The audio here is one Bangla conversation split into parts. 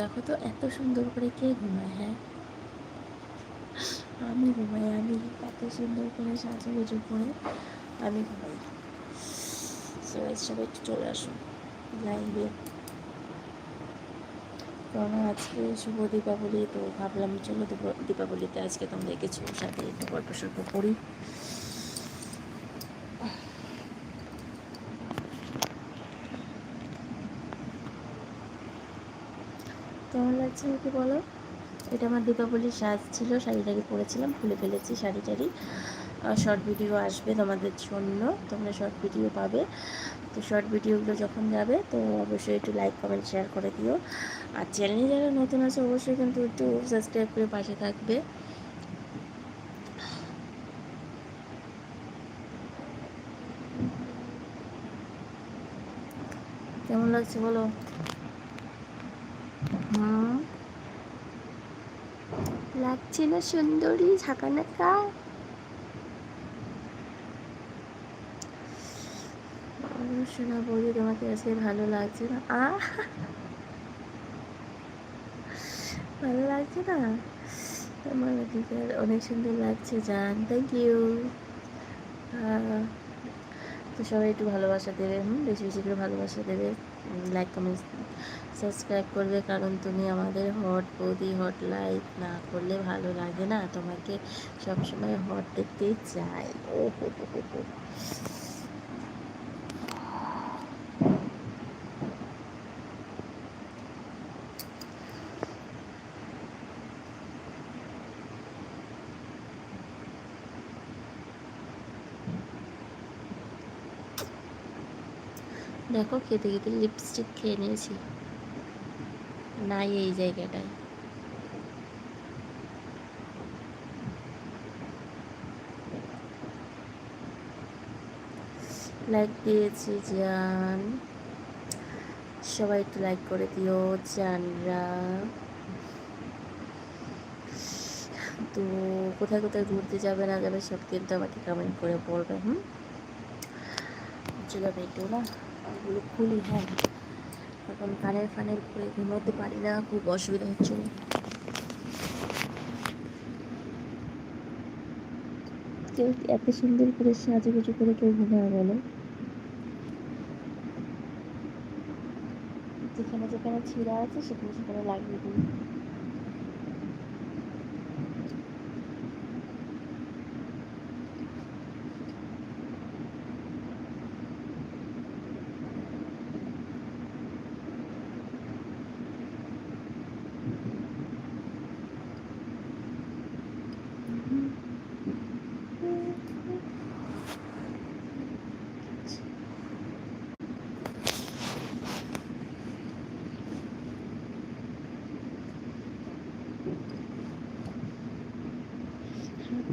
দেখো তো এত সুন্দর করে কে ঘুমায় হ্যাঁ? আমি ঘুমাই, আমি এত সুন্দর করে সাজুগুজু করে আমি ঘুমাই। সবাই একটু চলে আসুন লাইভে। কারণ আজকে শুভ দীপাবলি, তো ভাবলাম চলো দীপা- দীপাবলিতে আজকে তোমরা কিছু সাথে একটু গল্প সল্প করি। লাগছে আমাকে বলো? এটা আমার দীপাবলির সাজ ছিল শাড়িটাকে পরেছিলাম, খুলে ফেলেছি শাড়ি টাড়ি। শর্ট ভিডিও আসবে তোমাদের জন্য, তোমরা শর্ট ভিডিও পাবে। তো শর্ট ভিডিওগুলো যখন যাবে, তো অবশ্যই একটু লাইক কমেন্ট শেয়ার করে দিও। আর চ্যানেলে যারা নতুন আছে, অবশ্যই কিন্তু একটু সাবস্ক্রাইব করে পাশে থাকবে। কেমন লাগছে বলো? হুম। লাগছে না সুন্দরী ঝাঁকানাকা শোনা বলি তোমাকে আজকে ভালো লাগছে না? আ? ভালো লাগছে না? আমার ওদিকে অনেক সুন্দর লাগছে, জান। থ্যাংক ইউ তো সবাই একটু ভালোবাসা দেবে, হুম? বেশি বেশি করে ভালোবাসা দেবে। লাইক কমেন্ট সাবস্ক্রাইব করবে কারণ তুমি আমাদের হট বৌদি হট লাইক না করলে ভালো লাগে না তোমাকে সবসময় হট দেখতে চাই ও হো হো হো হো। দেখো খেতে খেতে লিপস্টিক খেয়ে নিয়েছি নাই এই জায়গাটায়। লাইক দিয়েছি, জান। সবাই একটু লাইক করে দিও, জানরা। তো কোথায় কোথায় ঘুরতে যাবে না যাবে সব কিন্তু আমাকে কমেন্ট করে বলবে, হুম? চলো আমি একটু না খুলি হ্যাঁ। এখন কানের ফানের করে ঘুমোতে পারি না খুব অসুবিধা হচ্ছে। কেউ এত সুন্দর করে সাজুগুজু করে কেউ ঘুমায় বলো? যেখানে যেখানে ছিঁড়া আছে সেখানে সেখানে লাগিয়ে দিই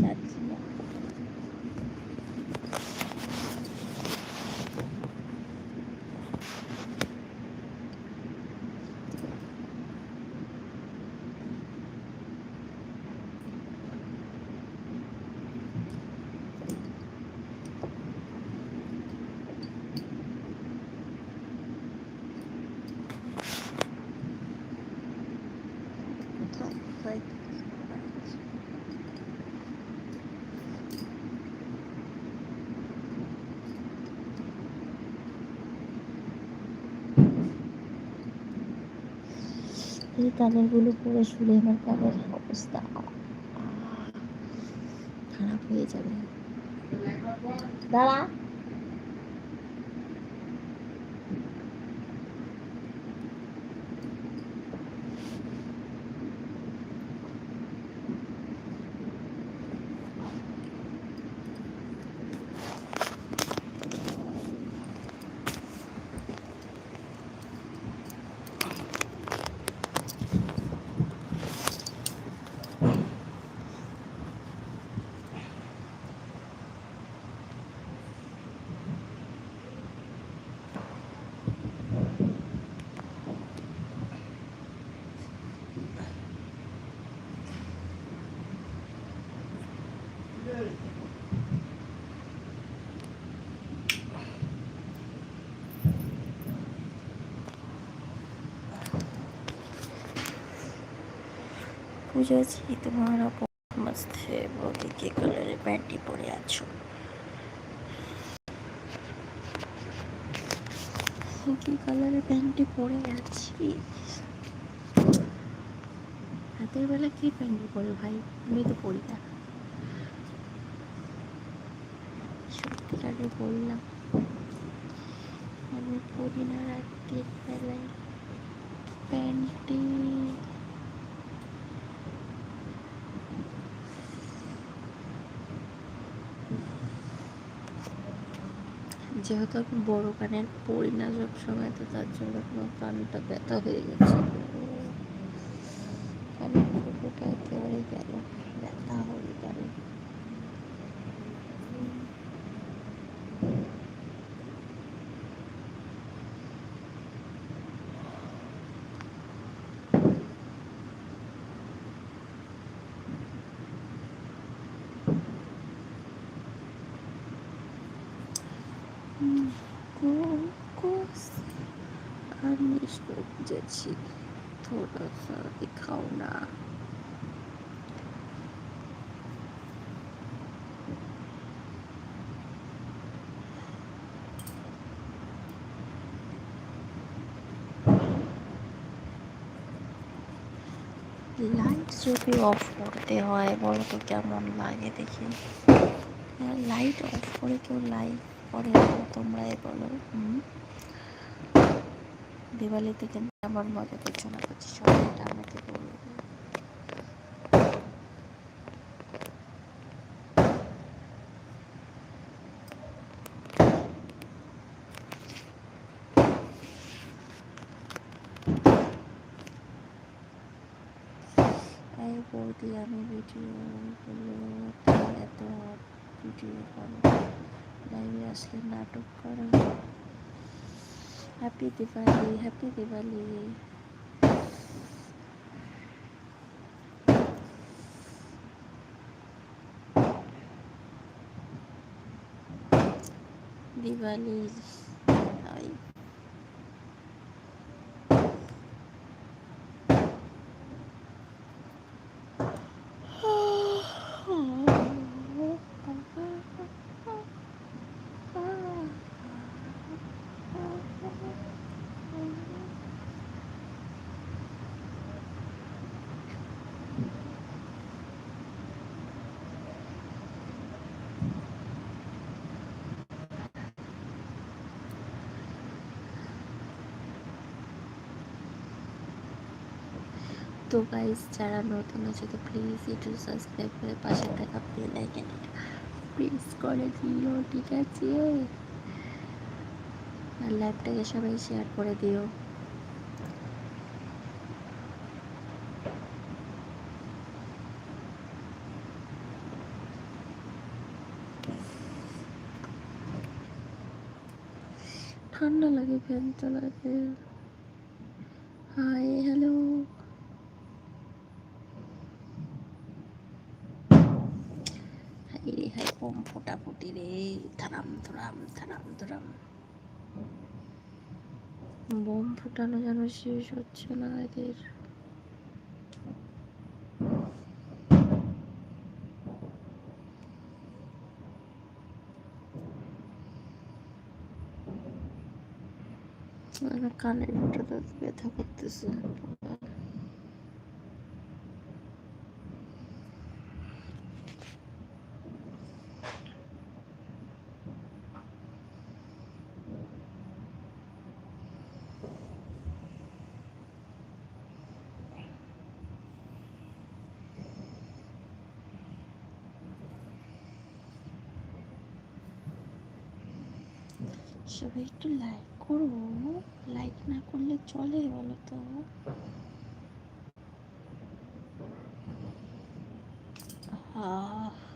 যাচ্ছি না থাক, থাক। এই কালারগুলো পরে শুলে আমার কালারের অবস্থা খারাপ হয়ে যাবে। দাঁড়া। পূজা আজকে তোমার মস্তে বলি কে কালারের প্যান্টি পরে আছো? কি কালারের প্যান্টটি পরে আছি? রাতের বেলা কি প্যান্টটি পরে ভাই? আমি তো পরি না। সত্যিটাকে বললাম। আমি পরি না রাতের বেলায়। প্যান্টটি যেহেতু আমি বড় কানের পড়ি না সব সময় তো তার জন্য কোনো কানটা ব্যথা হয়ে গেছে। কানের একেবারেই একেবারে গেল ব্যথা হয়ে গেল। આર્મી સ્ટોપ જે છે થોડા સા દેખાવના লাইট যদি অফ করতে হয় বলো তো কেমন লাগে দেখি লাইট অফ করে কেউ লাইভ করে তোমরাই বলো হুম দিওয়ালিতে কিন্তু আমার মজা করছ না করছি সবাইটা আমাকে বলবে বৌদি, আমি ভিডিও এত ভিডিও করো আসলে নাটক করো हैप्पी दिवाली हैप्पी दिवाली दिवाली তো গাইজ যারা নতুন আছে তো প্লিজ একটু সাবস্ক্রাইব করে পাশে থাকা বেল আইকনটা প্রেস করে দিও, ঠিক আছে? আর লাইভটাকে সবাই শেয়ার করে দিও। ঠান্ডা লাগে, ফ্যান চালাতে। হাই হ্যালো হাই রে হাই বোম ফোটাফুটি রে থারাম থরাম থারাম থরাম বোম ফুটানো যেন শেষ হচ্ছে না এদের। কানের ভিতরটা ব্যথা করতেছে। সবাই একটু লাইক করো। লাইক না করলে চলে বলো তো। আহ।